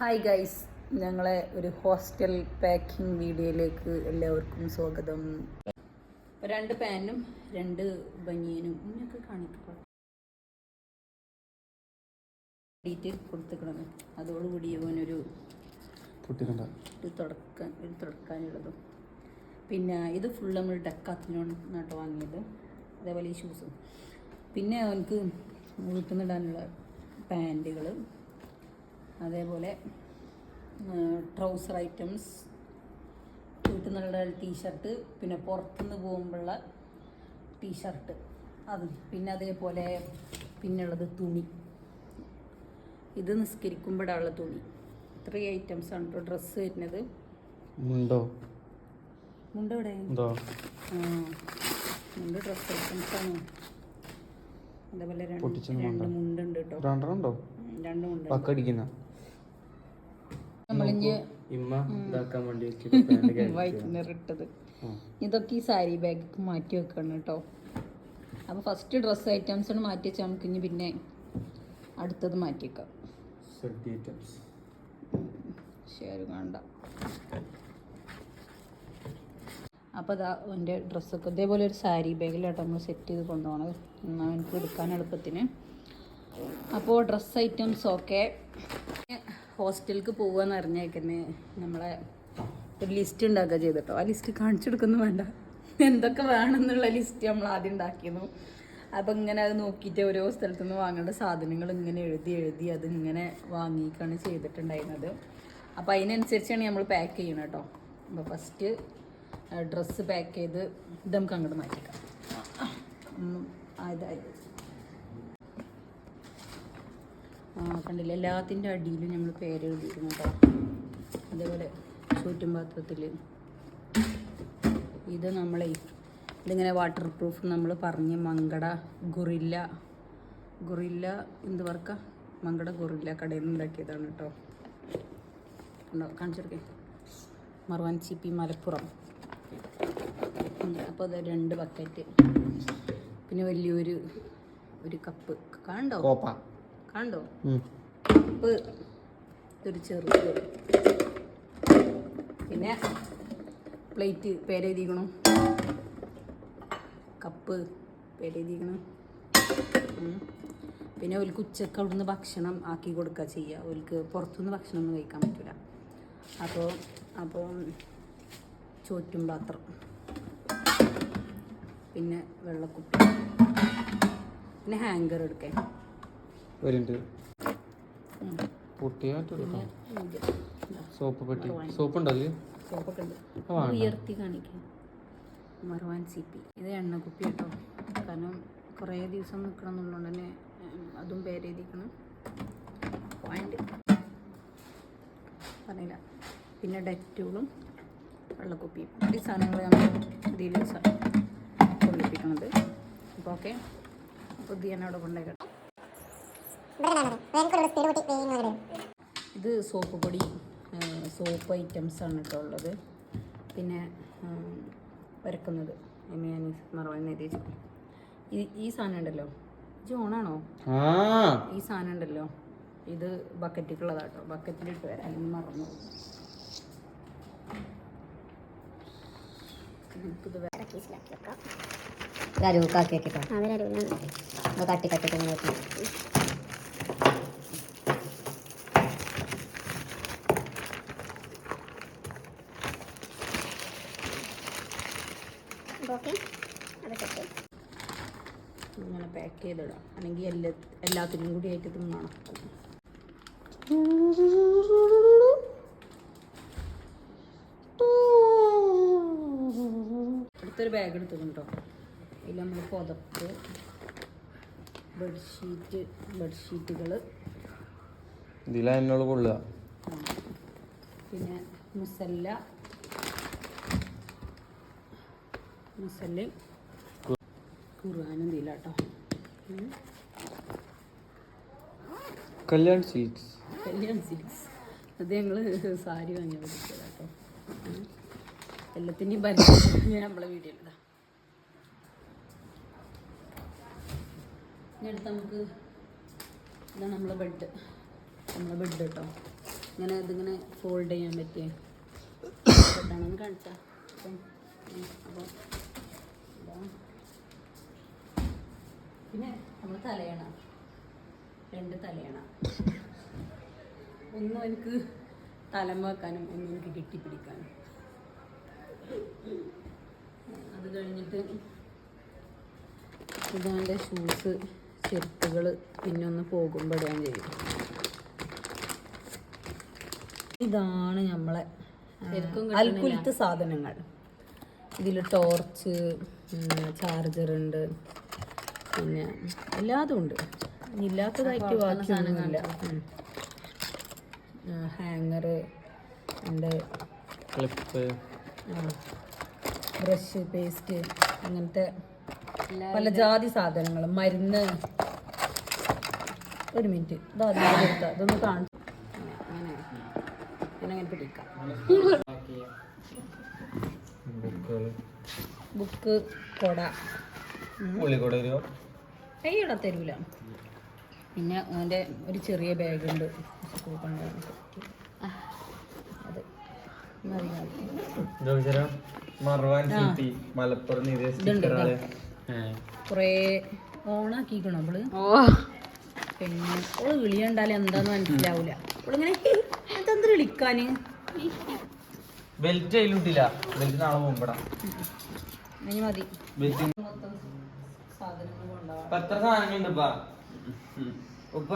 Hi guys ഞങ്ങളെ ഒരു hostel packing വീഡിയോയിലേക്ക് എല്ലാവർക്കും സ്വാഗതം. രണ്ട് പാനും രണ്ട് ബനിയനും ഇങ്ങനെയൊക്കെ കാണിക്കുക കൊടുത്തിക്കണം അതോടുകൂടി ഇവനൊരു തുടക്കാൻ ഒരു തുടക്കാനുള്ളതും. പിന്നെ ഇത് ഫുൾ നമ്മൾ ഡക്കാത്തിനോട് നട്ട് വാങ്ങിയത്. അതേപോലെ ഈ ഷൂസും പിന്നെ അവനക്ക് വീട്ടിൽ നിന്ന് ഇടാനുള്ള പാന്റുകൾ അതേപോലെ ട്രൗസർ ഐറ്റംസ് വീട്ടിൽ നിന്നുള്ള ടീഷർട്ട് പിന്നെ പുറത്തുനിന്ന് പോകുമ്പോഴുള്ള ടീഷർട്ട് അത് പിന്നെ അതേപോലെ പിന്നുള്ളത് തുണി. ഇത് നിസ്കരിക്കുമ്പോഴുള്ള തുണി. ഇത്രയും ഐറ്റംസ് ആണ് കേട്ടോ ഡ്രസ്സ് വരുന്നത്. മുണ്ടോ? മുണ്ട് എവിടെ? മുണ്ട്? ഡ്രസ് ഐറ്റംസ് ആണ്. അതേപോലെ രണ്ട്. മുണ്ടുണ്ട് കേട്ടോ രണ്ടെണ്ണം ഉണ്ടോ? രണ്ട് മുണ്ട് ഇതൊക്കെ ഈ സാരി ബാഗ് മാറ്റി വെക്കണം കേട്ടോ അപ്പോൾ ഫസ്റ്റ് ഡ്രസ് ഐറ്റംസ് മാറ്റി വെച്ചാൽ നമുക്ക് ഇനി പിന്നെ അടുത്തത് മാറ്റി വെക്കാം. ശരി വേണ്ട. അപ്പോൾ അതാ എന്റെ ഡ്രസ്സൊക്കെ ഇതേപോലെ ഒരു സാരി ബാഗിലാട്ടോ നമ്മൾ സെറ്റ് ചെയ്ത് കൊണ്ടുപോകണത് എനിക്ക് എടുക്കാൻ എളുപ്പത്തിന്. അപ്പോൾ ഡ്രസ് ഐറ്റംസ് ഒക്കെ ഹോസ്റ്റലിലേക്ക് പോകുകയെന്ന് അറിഞ്ഞേക്കുന്നത് നമ്മളെ ഒരു ലിസ്റ്റ് ഉണ്ടാക്കുക ചെയ്തിട്ടോ. ആ ലിസ്റ്റ് കാണിച്ചെടുക്കുന്നു വേണ്ട. എന്തൊക്കെ വേണമെന്നുള്ള ലിസ്റ്റ് നമ്മൾ ആദ്യം ഉണ്ടാക്കിയിരുന്നു. അപ്പം ഇങ്ങനെ അത് നോക്കിയിട്ട് ഓരോ സ്ഥലത്തു നിന്ന് വാങ്ങേണ്ട സാധനങ്ങൾ ഇങ്ങനെ എഴുതി എഴുതി അത് ഇങ്ങനെ വാങ്ങിയിട്ടാണ് ചെയ്തിട്ടുണ്ടായിരുന്നത്. അപ്പോൾ അതിനനുസരിച്ചാണ് നമ്മൾ പാക്ക് ചെയ്യണം കേട്ടോ അപ്പോൾ ഫസ്റ്റ് ഡ്രസ്സ് പാക്ക് ചെയ്ത് ഇത് നമുക്ക് അങ്ങോട്ട് മാറ്റിക്കാം അതായത് ആ കണ്ടില്ല? എല്ലാത്തിന്റെ അടിയിലും നമ്മൾ പേര് എഴുതിയിരുന്നു അതേപോലെ ചൂറ്റും പാത്രത്തിൽ ഇത് നമ്മളെ ഇതിങ്ങനെ വാട്ടർ പ്രൂഫ് നമ്മൾ പറഞ്ഞ് മങ്കട ഗുറില്ല. ഗുറില്ല എന്ത് വർക്ക? മങ്കട ഗുറില്ല കടയിൽ നിന്ന് ഉണ്ടാക്കിയതാണ് കേട്ടോ. ഉണ്ടോ? കാണിച്ചെടുക്കേ മറുവാൻ സി പി മലപ്പുറം. അപ്പോൾ അത് രണ്ട് ബക്കറ്റ് പിന്നെ വലിയൊരു ഒരു കപ്പ് കണ്ടോ? കണ്ടോ? ഉപ്പ്. ഇതൊരു ചെറുത് പിന്നെ പ്ലേറ്റ് പേരെഴുതിക്കണം കപ്പ് പേരെഴുതിക്കണം പിന്നെ ഓൽക്ക് ഉച്ചയ്ക്ക് അവിടുന്ന് ഭക്ഷണം ആക്കി കൊടുക്കുക ചെയ്യുക ഓൽക്ക് പുറത്തുനിന്ന് ഭക്ഷണം ഒന്നും കഴിക്കാൻ പറ്റില്ല അപ്പോൾ അപ്പോൾ ചോറ്റും പാത്രം. പിന്നെ വെള്ളക്കുപ്പി. പിന്നെ ഹാങ്കർ എടുക്കാൻ പിന്നെ കേട്ടോ. സോപ്പ് പെട്ടി. സോപ്പ് ഉണ്ടോ. ഉയർത്തി കാണിക്കാം. മറുവാൻ സി പി. ഇത് എണ്ണക്കുപ്പി കേട്ടോ. കാരണം കുറേ ദിവസം നിൽക്കണം എന്നുള്ളതുകൊണ്ട് തന്നെ അതും പേരെഴുതിക്കണം പോയിന്റ്. പറഞ്ഞില്ല. പിന്നെ ഡെറ്റൂളും വെള്ളക്കുപ്പിയും. ഈ സാധനങ്ങൾ നമ്മൾ ഇതിൽ കൊള്ളിപ്പിക്കണത് അപ്പോൾ ഓക്കെ അപ്പോൾ ഇത് ഞാൻ അവിടെ കൊണ്ടേക്കട്ടെ ഇത് സോപ്പ് പൊടി സോപ്പ് ഐറ്റംസ് ആണ് കേട്ടോ ഉള്ളത്. പിന്നെ വരക്കുന്നത്. ഞാൻ എഴുതി ഈ ഈ സാധനം ഉണ്ടല്ലോ. ഇത് ഓണാണോ? ആ. ഈ സാധനം ഉണ്ടല്ലോ. ഇത് ബക്കറ്റിക്കുള്ളതാട്ടോ ബക്കറ്റിലിട്ട് വരാൻ മറന്നു ഇത് അരൂക്കാക്കി വെക്കട്ടോ കട്ടി ഇങ്ങനെ വെക്കണം ഇങ്ങനെ പാക്ക് ചെയ്തിടാം. അല്ലെങ്കിൽ എല്ലാ എല്ലാത്തിനും കൂടി ആയിട്ട് ഇത് മണക്കും അടുത്തൊരു ബാഗ് എടുത്തിട്ടുണ്ടോ അതിൽ നമ്മൾ പുതപ്പ് ബെഡ്ഷീറ്റ് ബെഡ്ഷീറ്റുകൾ ഇതിലാ എന്നോട് കൊള്ളുക. പിന്നെ മുസല്ല മുസല്ലയും ഖുർആാനും ഇതിലാട്ടോ. കല്യാൺ സിൽക്സ് കല്യാൺ സിൽക്സ് അത് ഞങ്ങൾ സാരി വാങ്ങി കേട്ടോ എല്ലാത്തിന്റെയും പരിചയം ഞാൻ നമ്മളെ വീഡിയോയിലിടാം ഇനി അടുത്ത് നമുക്ക് ഇതാണ് നമ്മളെ ബെഡ് നമ്മളെ ബെഡ് കേട്ടോ ഇങ്ങനെ ഇതിങ്ങനെ ഫോൾഡ് ചെയ്യാൻ പറ്റിയ ബെഡാണെന്ന് കാണിച്ചാ. അപ്പം പിന്നെ നമ്മൾ തലയണ. രണ്ട് തലയണ. ഒന്നും എനിക്ക് തലം വെക്കാനും ഒന്നും എനിക്ക് കെട്ടിപ്പിടിക്കാനും. അത് കഴിഞ്ഞിട്ട് ഇതാന്റെ ഷൂസ് ചെരുപ്പുകൾ പിന്നെ ഒന്ന് പോകുമ്പോൾ ഇടാൻ ചെയ്യും. ഇതാണ് നമ്മളെ അൽക്കുലത്ത് സാധനങ്ങൾ. ഇതിൽ ടോർച്ച് ചാർജർ ഉണ്ട്. പിന്നെ എല്ലാതും ഉണ്ട്. ഇനി ഇല്ലാത്തതായിട്ട് ബാക്കിയൊന്നുമില്ല ഹാങ്ങർ ഉണ്ട്. ക്ലിപ്പ്. ബ്രഷ് പേസ്റ്റ് അങ്ങനത്തെ പല ജാതി സാധനങ്ങൾ മരുന്ന്. ഒരു മിനിറ്റ്. ഇതാ. ഇതൊന്ന് കാണിച്ചു. അങ്ങനെ പിടിക്കാം. ബുക്ക് കൊട. കൈയുടെ തരൂല. പിന്നെ അവന്റെ ഒരു ചെറിയ ബാഗുണ്ട്. സ്കൂൾ കൊണ്ടുപോകാൻ അത് മതി മതി ജോയിച്ചര മറവാൻ സിറ്റി മലപ്പുറം കുറേ ഓണാക്കിക്കണോ അവൾ പിന്നെ ഓൾ വിളിയുണ്ടാലും എന്താന്ന് മനസ്സിലാവൂല. ഓളിങ്ങനെ എന്തെന്ത് വിളിക്കാന്? ബെൽറ്റ് അതിലിട്ടില്ല ബെൽറ്റ് നാളെ മുമ്പടാ. ഇനി മതി. ബെൽറ്റ് മൊത്തം സാധനങ്ങൾ കൊണ്ടുപോകാം. എത്ര സാധനങ്ങളുണ്ട് ഉപ്പ?